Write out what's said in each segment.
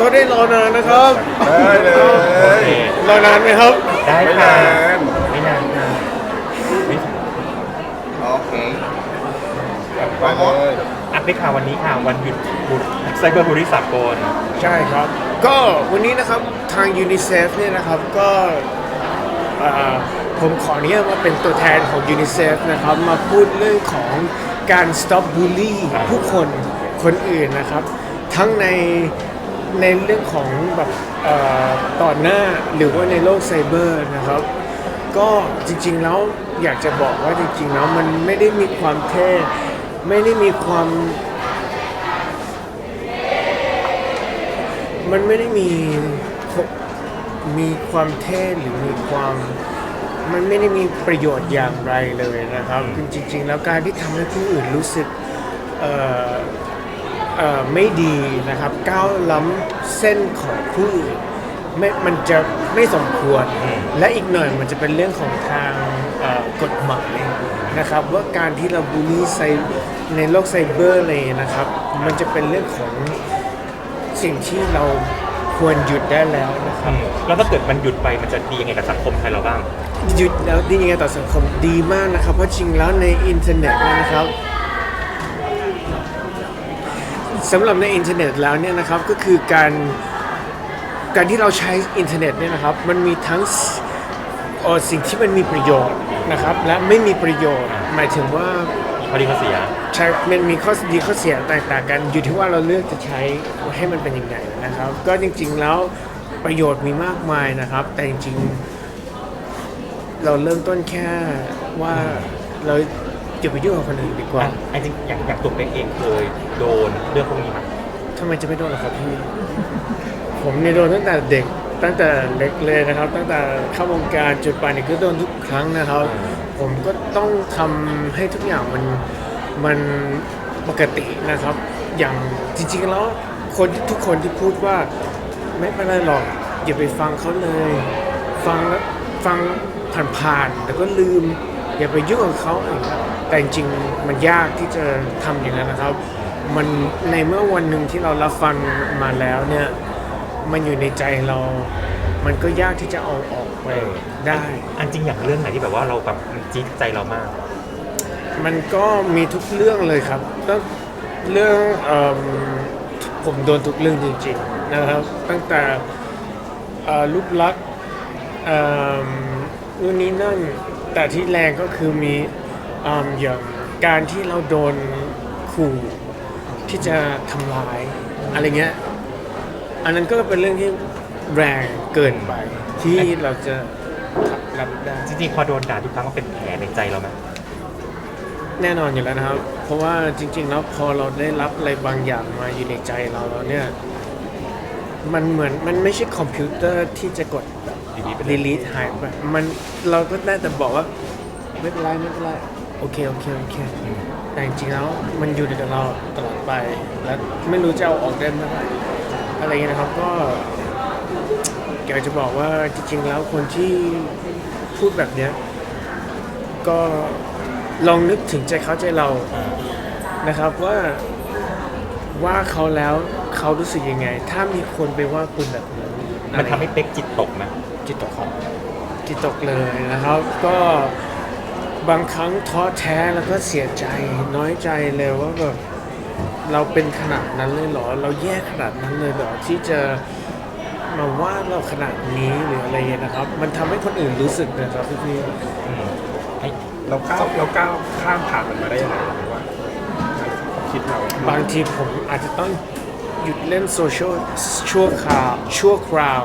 โทษได้รอนานนะครับได้เลยรอนานไหมครับ ได้ไม่ค่ะนานไม่นานค่ะไม่นานโอเคไปเลยอัปเดตข่าววันนี้ค่ะ วันหยุดบุตไซเบอร์บูริสากลใช่ครับ ก็วันนี้นะครับทางยูนิเซฟเนี่ยนะครับก็เอ่อผมขออนุญาตว่าเป็นตัวแทนของยูนิเซฟนะครับ มาพูดเรื่องของการ stop bully ผู้คนคนอื่นนะครับ ทั้งใน ในเรื่องของแบบอ่อต่อหน้าหรือว่าในโลกไซเบอร์นะครับ ก็จริงๆแล้วอยากจะบอกว่าจริงๆแล้วมันไม่ได้มีความเท่ไม่ได้มีความ มันไม่ได้มีมีความเท่หรือมีความมันไม่ได้มีประโยชน์อย่างไรเลยนะครับ จริงๆ แล้วการที่ทำให้ผู้อื่นรู้สึก ไม่ดีนะครับก้าวล้ำเส้นของผู้อื่นไม่มันจะไม่สมควร และอีกหน่อยมันจะเป็นเรื่องของทางเอ่อกฎหมายนะครับว่าการที่เราบูลลี่ไซในโลกไซเบอร์เลยนะครับ มันจะเป็นเรื่องของสิ่งที่เราควรหยุดได้แล้วนะครับแล้วถ้าเกิดมันหยุดไปมันจะดียังไงกับสังคมไทยเราบ้าง หยุดแล้วดียังไงต่อสังคมดีมากนะครับ เพราะจริงแล้วในอินเทอร์เน็ตเนยนะครับ สำหรับในอินเทอร์เน็ตแล้วเนี่ยนะครับก็คือการการที่เราใช้อินเทอร์เน็ตเนี่ยนะครับมันมีทั้งสเอ่อสิ่งที่มันมีประโยชน์นะครับและไม่มีประโยชน์ หมายถึงว่ามีข้อดีข้อเสียใช่มันมีข้อดีข้อเสียแตกต่างกัน อยู่ที่ว่าเราเลือกจะใช้ให้มันเป็นยังไงนะครับ ก็จริง ๆแล้วประโยชน์มีมากมายนะครับ แต่จริง ๆ เราเริ่มต้นแค่ว่าเรา อย่าไปยุ่งกับคนอื่นดีกว่าอะไอ้จริงอย่างอย่างตัวเป็กเองเคยโดนเรื่องพวกนี้ไหมทำไมจะไม่โดนล่ะครับพี่ ผมเนี่ยโดนตั้งแต่เด็กตั้งแต่เล็กเลยนะครับ ตั้งแต่เข้าวงการจุดป่านนี่ก็โดนทุกครั้งนะครับ ผมก็ต้องทำให้ทุกอย่างมันมันปกตินะครับ อย่างจริงๆแล้วคนที่ทุกคนที่พูดว่าไม่เป็นไรหรอกอย่าไปฟังเขาเลย ฟังแล้วฟังผ่านๆแล้วก็ลืม อย่าไปยุ่งกับเขาอะไรอย่างเงี้ยแต่จริงๆมันยากที่จะทำอย่างนั้นนะครับ มันในเมื่อวันหนึ่งที่เรารับฟังมาแล้วเนี่ยมันอยู่ในใจเรา มันก็ยากที่จะเอาออกไปได้ อันจริงอย่างเรื่องไหนที่แบบว่าเราแบบมันจี๊ดใจเรามาก มันก็มีทุกเรื่องเลยครับตั้งเรื่องเอมผมโดนทุกเรื่องจริงๆนะครับตั้งแต่เอ่อรูปลักษณ์เอ่อนู่นนี่นั่น แต่ที่แรงก็คือมีอืมอย่างการที่เราโดนขู่ที่จะทำร้ายอะไรเงี้ย อันนั้นก็เป็นเรื่องที่แรงเกินไป ที่เราจะรับได้ จริงๆพอโดนด่าทุกครั้งก็เป็นแผลในใจเราไหมแน่นอนอยู่แล้วนะครับ เพราะว่าจริง ๆ แล้วพอเราได้รับอะไรบางอย่างมาอยู่ในใจเราแล้วเนี่ย มันเหมือนมันไม่ใช่คอมพิวเตอร์ที่จะกดแบบ ดีๆไปเลย delete หายไปมันเราก็ได้แต่บอกว่า ไม่เป็นไรไม่เป็นไรโอเคโอเคโอเค แต่จริงๆแล้วมันอยู่กับเราตลอดไป และไม่รู้จะเอาออกได้เมื่อไหร่อะไรอย่างเงี้ยนะครับก็อยากจะบอกว่าจริง ๆ แล้วคนที่พูดแบบเนี้ยก็ลองนึกถึงใจเขาใจเรานะครับว่าว่าเขาแล้วเขารู้สึกยังไง ถ้ามีคนไปว่าคุณแบบนั้นมันทำให้เป็กจิตตกไหมจิตตกครับ จิตตกเลยนะครับ ก็บางครั้งท้อแท้แล้วก็เสียใจน้อยใจเลยว่าแบบเราเป็นขนาดนั้นเลยเหรอ เราแย่ขนาดนั้นเลยเหรอที่จะมาว่าเราขนาดนี้หรืออะไรเงี้ยนะครับ มันทำให้คนอื่นรู้สึกนะครับพี่พี่อืมไอ้เราก้าวเราก้าวข้ามผ่านมันมาได้ยังไงหรือว่าคิดเราบางทีผมอาจจะต้องหยุดเล่นโซเชียลชั่วคราวชั่วคราว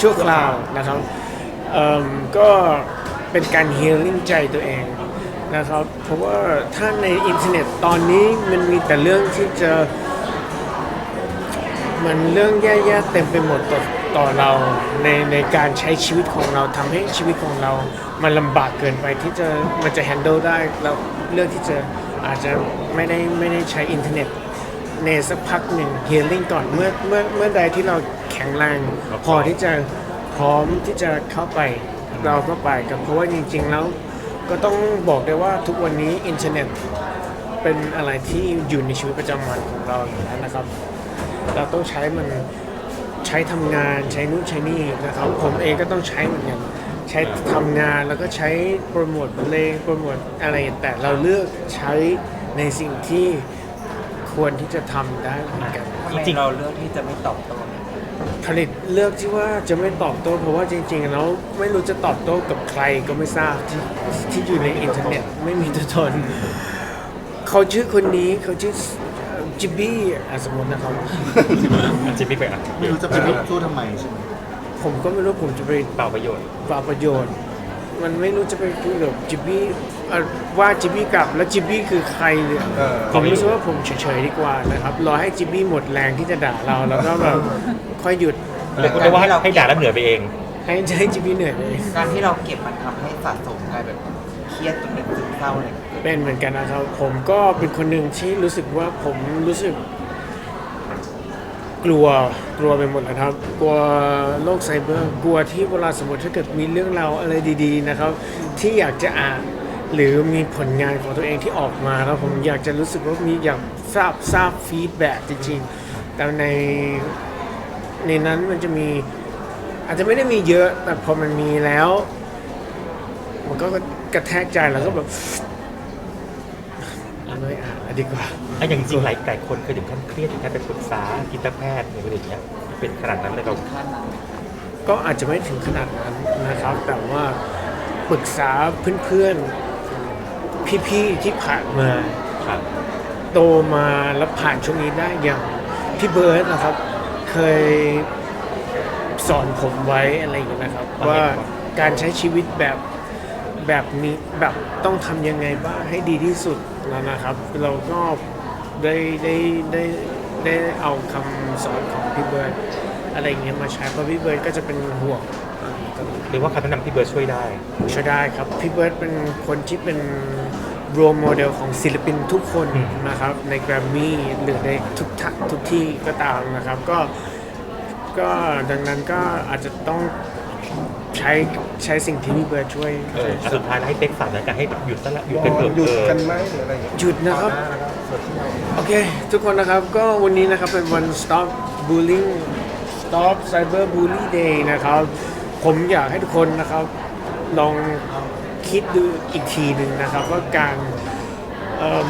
ชั่วคราวนะครับ เอิ่มก็เป็นการฮีลิ่งใจตัวเองนะครับ เพราะว่าถ้าในอินเทอร์เน็ตตอนนี้มันมีแต่เรื่องที่จะ มันเรื่องแย่ๆเต็มไปหมดต่อต่อเราในในการใช้ชีวิตของเราทำให้ชีวิตของเรา มันลำบากเกินไปที่จะมันจะ handle ได้แล้วเรื่องที่จะอาจจะไม่ได้ไม่ได้ใช้อินเทอร์เน็ตในสักพักหนึ่ง healing ก่อนเมื่อเมื่อเมื่อใดที่เราแข็งแรงพอที่จะ พร้อมที่จะเข้าไปเราก็ไปกันเพราะว่าจริง ๆ แล้ว ก็ต้องบอกได้ว่าทุกวันนี้อินเทอร์เน็ตเป็นอะไรที่อยู่ในชีวิตประจำวันของเราอยู่แล้วนะครับ เราต้องใช้มันใช้ทำงานใช้นู่นใช้นี่นะครับ ผมเองก็ต้องใช้เหมือนกันใช้ทำงานแล้วก็ใช้โปรโมทเพลงโปรโมทอะไรแต่เราเลือกใช้ในสิ่งที่ควรที่จะทำได้เหมือนกันจริงๆเราเลือกที่จะไม่ตอบโต้เนี่ย ผลิตเลือกที่ว่าจะไม่ตอบโต้เพราะว่าจริงๆแล้วไม่รู้จะตอบโต้กับใครก็ไม่ทราบที่ที่อยู่ในอินเทอร์เน็ตไม่มีตัวตนเขาชื่อคนนี้เขาชื่อจิบบี้อะสมมตินะครับจิมมี่ไปอะไม่รู้จะไปสู้ทำไมใช่ไหมผมก็ไม่รู้ผมจะไปเปล่าประโยชน์ฝากประโยชน์ มันไม่รู้จะไปคุยกับจิบบี้เอ่อว่าจิบบี้กลับแล้วจิบบี้คือใครเนี่ยเออ ผมรู้สึกว่าผมเฉยๆดีกว่านะครับรอให้จิบบี้หมดแรงที่จะด่าเราแล้วก็แบบค่อยหยุดเรียกได้ว่าให้ด่าแล้วเหนือไปเอง ให้ให้จิบบี้เหนื่อยเอง การที่เราเก็บมันทำให้สะสมกลายแบบเครียดจนเป็นซึมเศร้าเลยเป็นเหมือนกันนะครับผมก็เป็นคนหนึ่งที่รู้สึกว่าผมรู้สึก กลัวกลัวไปหมดเลยครับ กลัวโลกไซเบอร์กลัวที่เวลาสมมติถ้าเกิดมีเรื่องราวอะไรดีๆนะครับ ที่อยากจะอ่านหรือมีผลงานของตัวเองที่ออกมาแล้วผมอยากจะรู้สึกว่ามีอยากทราบทราบฟีดแบ็จริงๆ แต่ในในนั้นมันจะมีอาจจะไม่ได้มีเยอะแต่พอมันมีแล้ว มันก็กระแทกใจแล้วก็แบบ ดีกว่าอะอย่างจริงหลายหลายคนเคยถึงขั้นเครียดถึงขั้นไปปรึกษาจิตแพทย์อะไรอย่างเงี้ยเป็นขนาดนั้นเลยเราขั้นนั้นก็อาจจะไม่ถึงขนาดนั้นนะครับ แต่ว่าปรึกษาเพื่อนๆ พี่ๆ ที่ผ่านมาครับโตมาแล้วผ่านช่วงนี้ได้อย่างพี่เบิร์ดนะครับ เคยสอนผมไว้อะไรอย่างเงี้ยนะครับ ว่าการใช้ชีวิตแบบ แบบนี้แบบต้องทำยังไงบ้างให้ดีที่สุดแล้วนะครับ เราก็ได้ได้ได้ได้เอาคำสอนของพี่เบิร์ดอะไรอย่างเงี้ยมาใช้เพราะพี่เบิร์ดก็จะเป็นห่วงอะไรอย่างเงี้ยตลอดหรือว่าคำแนะนำที่เบิร์ดช่วยได้ช่วยได้ครับพี่เบิร์ดเป็นคนที่เป็น role model ของศิลปินทุกคนอืมนะครับ ในแกรมมี่หรือในทุกทัทุกที่ก็ตามนะครับ ก็ก็ดังนั้นก็อาจจะต้อง ใช้ใช้สิ่งที่พี่เบิร์ดช่วยเอออะสุดท้ายแล้วให้เป๊กฝากในการให้หยุดซะละหยุดกันเถอะหยุดเออกันไหมหรืออะไรอย่างเงี้ยหยุดนะครับต่อหานะครับโซเชียลโอเค ทุกคนนะครับก็วันนี้นะครับเป็นวัน stop bullying stop cyber bully day นะครับ ผมอยากให้ทุกคนนะครับ ลองคิดดูอีกทีหนึ่งนะครับ ว่าการเอิ่ม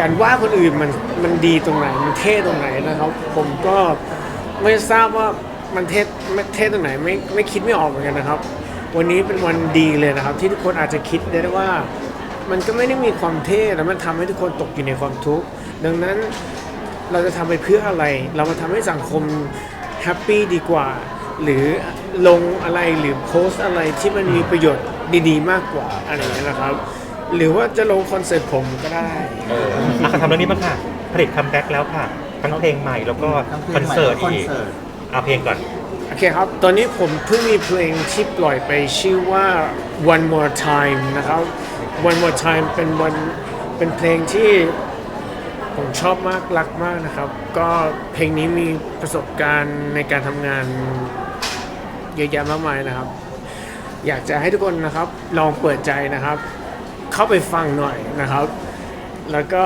การว่าคนอื่นมันมันดีตรงไหน มันเท่ตรงไหนนะครับ ผมก็ไม่ทราบว่า มันเท่ไม่เท่ตรงไหนไม่ไม่คิดไม่ออกเหมือนกันนะครับ วันนี้เป็นวันดีเลยนะครับ ที่ทุกคนอาจจะคิดได้ว่า มันก็ไม่ได้มีความเท่แล้วมันทำให้ทุกคนตกอยู่ในความทุกข์ดังนั้นเราจะทำไปเพื่ออะไร เรามาทำให้สังคมแฮปปี้ดีกว่า หรือลงอะไรหรือโพสต์อะไรที่มันมีประโยชน์ดีๆ มากกว่าอะไรอย่างเงี้ยนะครับ หรือว่าจะลงคอนเสิร์ตผมก็ได้เอออะทำเรื่องนี้บ้างค่ะผลิตคัมแบ็กแล้วค่ะทั้งเพลงใหม่แล้วก็ทั้งเพลคองนใหม่เสิร์ตและคอนอีกเสิร์ต เอาเพลงก่อน โอเคครับ ตอนนี้ผมเพิ่งมีเพลงที่ปล่อยไปชื่อว่า One More Time นะครับ One More Time เป็นวันเป็นเพลงที่ผมชอบมากรักมากนะครับ ก็เพลงนี้มีประสบการณ์ในการทำงานเยอะแยะมากมายนะครับ อยากจะให้ทุกคนนะครับลองเปิดใจนะครับ เข้าไปฟังหน่อยนะครับ แล้วก็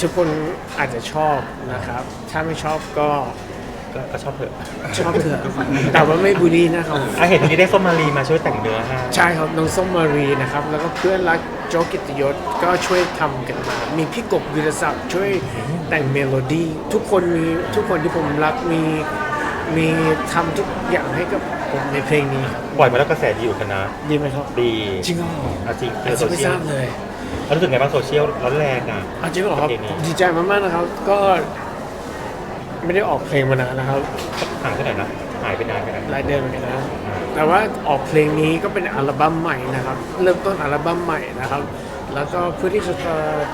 ทุกคนอาจจะชอบนะครับ ถ้าไม่ชอบก็ก็ก็ชอบเถอะชอบเถอะแต่ว่าไม่บูลลี่นะครับอะเห็นวันนี้ได้ส้มมารีมาช่วยแต่งเนื้อให้ใช่ครับน้องส้มมารีนะครับ แล้วก็เพื่อนรักโจ๊กกิตติยศก็ช่วยทำกันมา มีพี่กบวิรศักดิ์ช่วยแต่งเมโลดี้ทุกคนมีทุกคนที่ผมรักมีมีทำทุกอย่างให้กับผมในเพลงนี้ครับปล่อยมาแล้วกระแสดีอยู่กันนะ ดีไหมครับ ดีจริงเหรอเอาจริงเจอาอจโซจะไม่เชีทยราลบเลย แล้วรู้สึกไงบ้างโซเชียลร้อนแรงอะเอาจริงเหรอครับเพลงนี้ ดีใจมากๆนะครับ ก็ ไม่ได้ออกเพลงมานานนะครับห่างเท่าไหร่นะหายไปนานขนาดหลายเดือนเหมือนกันนะแต่ว่าออกเพลงนี้ก็เป็นอัลบั้มใหม่นะครับ เริ่มต้นอัลบั้มใหม่นะครับ แล้วก็เพื่อที่จะ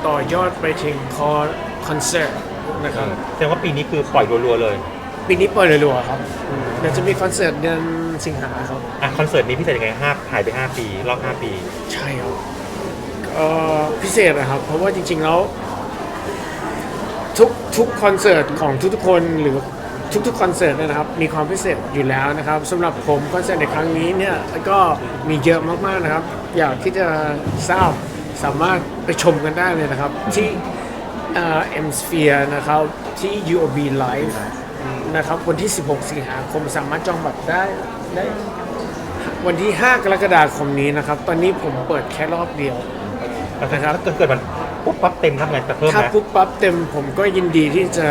ต่อยอดไปถึงคอคอนเสิร์ตนะครับแสดงว่าปีนี้คือปล่อยรัวๆเลย ปีนี้ปล่อยรัวๆครับเดี๋ยวจะมีคอนเสิร์ตเดือนสิงหาครับอะคอนเสิร์ตนี้พิเศษยังไงห้าหายไป 5 ปีรอบ5ปี ใช่ครับเอ่อพิเศษนะครับ เพราะว่าจริงๆแล้ว ทุกทุกคอนเสิร์ตของทุกๆคนหรือทุกๆคอนเสิร์ตเนยนะครับมีความพิเศษอยู่แล้วนะครับสำหรับผมคอนเสิร์ตในครั้งนี้เนี่ยก็มีเยอะมากๆนะครับ อยากที่จะทราบสามารถไปชมกันได้เลยนะครับ ที่เอ่อ M Sphere นะครับที่ UOB Live นะครับวันที่ 16 สิงหาคมสามารถจองบัตรได้ได้ วันที่ 5 กรกฎาคมนี้นะครับ ตอนนี้ผมเปิดแค่รอบเดียวแล้วถ้าเกิดเกิดมัน ปุ๊บปั๊บเต็มทำไงจะเพิ่มถ้าไหมปุ๊บปั๊บเต็มผมก็ยินดีที่จะ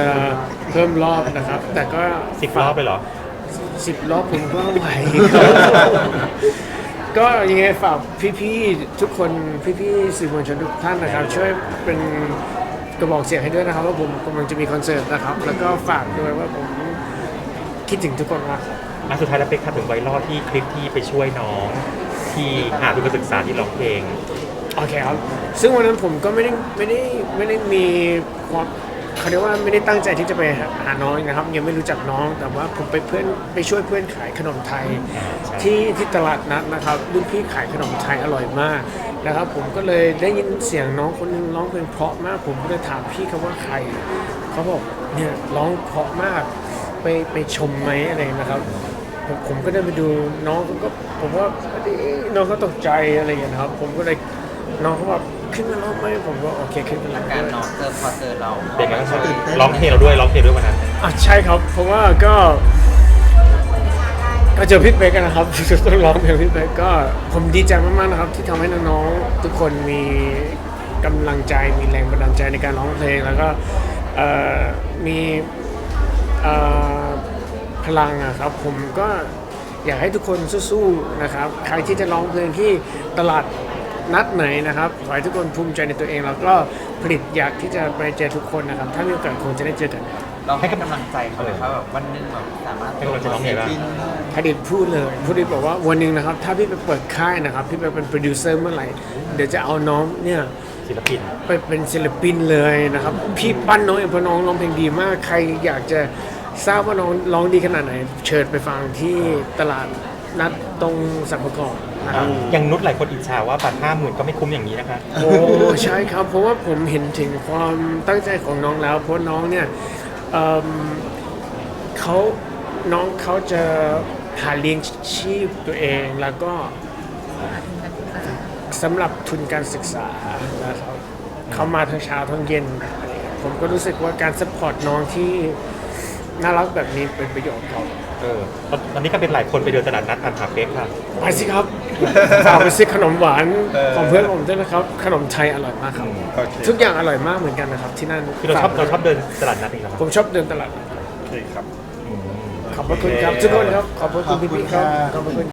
เพิ่มรอบนะครับ แต่ก็สิบรอบไปเหรอ สิบรอบผมก็ไหวก็ยังไงฝากพี่ๆทุกคนพี่ๆสื่อมวลชนทุกท่านนะครับ ช่วยเป็นกระบอกเสียงให้ด้วยนะครับว่าผมกำลังจะมีคอนเสิร์ตนะครับ แล้วก็ฝากด้วยว่าผมคิดถึงทุกคนมากครับ อะสุดท้ายแล้วเป็กถามถึงไวรัลที่คลิปที่ไปช่วยน้อง ที่หาทุนการศึกษาที่ร้องเพลง โอเคครับ ซึ่งวันนั้นผมก็ไม่ได้ไม่ได้ไม่ได้มีความเขาเรียกว่าไม่ได้ตั้งใจที่จะไปหาหาน้องนะครับ ยังไม่รู้จักน้อง แต่ว่าผมไปเพื่อนไปช่วยเพื่อนขายขนมไทยใช่ที่ที่ตลาดนัดนะครับรุ่นพี่ขายขนมไทยอร่อยมากนะครับ ผมก็เลยได้ยินเสียงน้องคนหนึงร้องเพลงเพราะมาก ผมก็เลยถามพี่เขาว่าใครเขาบอกเนี่ยร้องเพราะมากไปไปชมไหมอะไรนะครับผมผมก็ได้ไปดูน้องก็ผมว่าเอ๊ะน้องก็ตกใจอะไรอย่างเงี้ยนะครับ ผมก็เลย น้องเขาแบอกขึ้นมาร้องไหมผมก็โอเคขึ้นมาร้องการน้องเจอพอเจอเราเป็นไงบ้างครับร้องเพลงเราด้วยร้องเพลงด้วยวันนั้นอะใช่ครับเพราะว่าก็ ก็เจอพี่เป๊กอะนะครับ ต้องร้องเพลงพี่เป๊กก็ผมดีใจมากๆนะครับ ที่ทำให้น้องๆทุกคนมีกำลังใจมีแรงบันดาลใจในการร้องเพลงแล้วก็เอ่อมีเอ่อพลังอะครับ ผมก็อยากให้ทุกคนสู้ๆนะครับ ใครที่จะร้องเพลงที่ตลาด นัดไหนนะครับขอให้ทุกคนภูมิใจในตัวเองแล้วก็ผลิตอยากที่จะไปเจอทุกคนนะครับ ถ้ามีโอกาสคงจะได้เจอกันเราให้กำลังใจเขาเลยครับแบบวันหนึงแบบสามารถให้กำลังใจน้องไงบ้างพดิษพูดเลยพูดบอกว่าวันหนึ่งนะครับ ถ้าพี่ไปเปิดค่ายนะครับ พี่ไปเป็นโปรดิวเซอร์เมื่อไหร่เดี๋ยวจะเอาน้องเนี่ย ศิลปิน ไปเป็นศิลปินเลยนะครับ พี่ปั้นน้องเองเพราะน้องร้องเพลงดีมาก ใครอยากจะทราบว่าน้องร้องดีขนาดไหน เชิญไปฟังที่ตลาดนัดตรงสัมภากร นะครับ อย่างนุชหลายคนอิจฉาว่าบัตรห้าหมื่นก็ไม่คุ้มอย่างนี้นะคะ โอ้ใช่ครับ เพราะว่าผมเห็นถึงความตั้งใจของน้องแล้ว เพราะน้องเนี่ยเอิ่มเขาน้องเขาจะหาเลี้ยงชีพตัวเองแล้วก็สำหรับทุนการศึกษานะครับเขามาทั้งเช้าทั้งเย็นอะไรอย่างเงี้ยผมก็รู้สึกว่าการสปอร์ตน้องที่น่ารักแบบนี้เป็นประโยชน์ครับเออตอนนี้ก็เป็นหลายคนไปเดินตลาดนัดตามหาเป๊กค่ะ ไปสิครับ ฝากไปซื้อขนมหวานของเพื่อนผมด้วยนะครับ ขนมไทยอร่อยมากครับ โอเคทุกอย่างอร่อยมากเหมือนกันนะครับที่นั่นคือเราชอบเราชอบเดินตลาดนัดเองเหรอครับผมชอบเดินตลาด โอเคครับอืมขอบพระคุณครับทุกคนครับ ขอบพระคุณพี่ๆครับขอบพระคุณ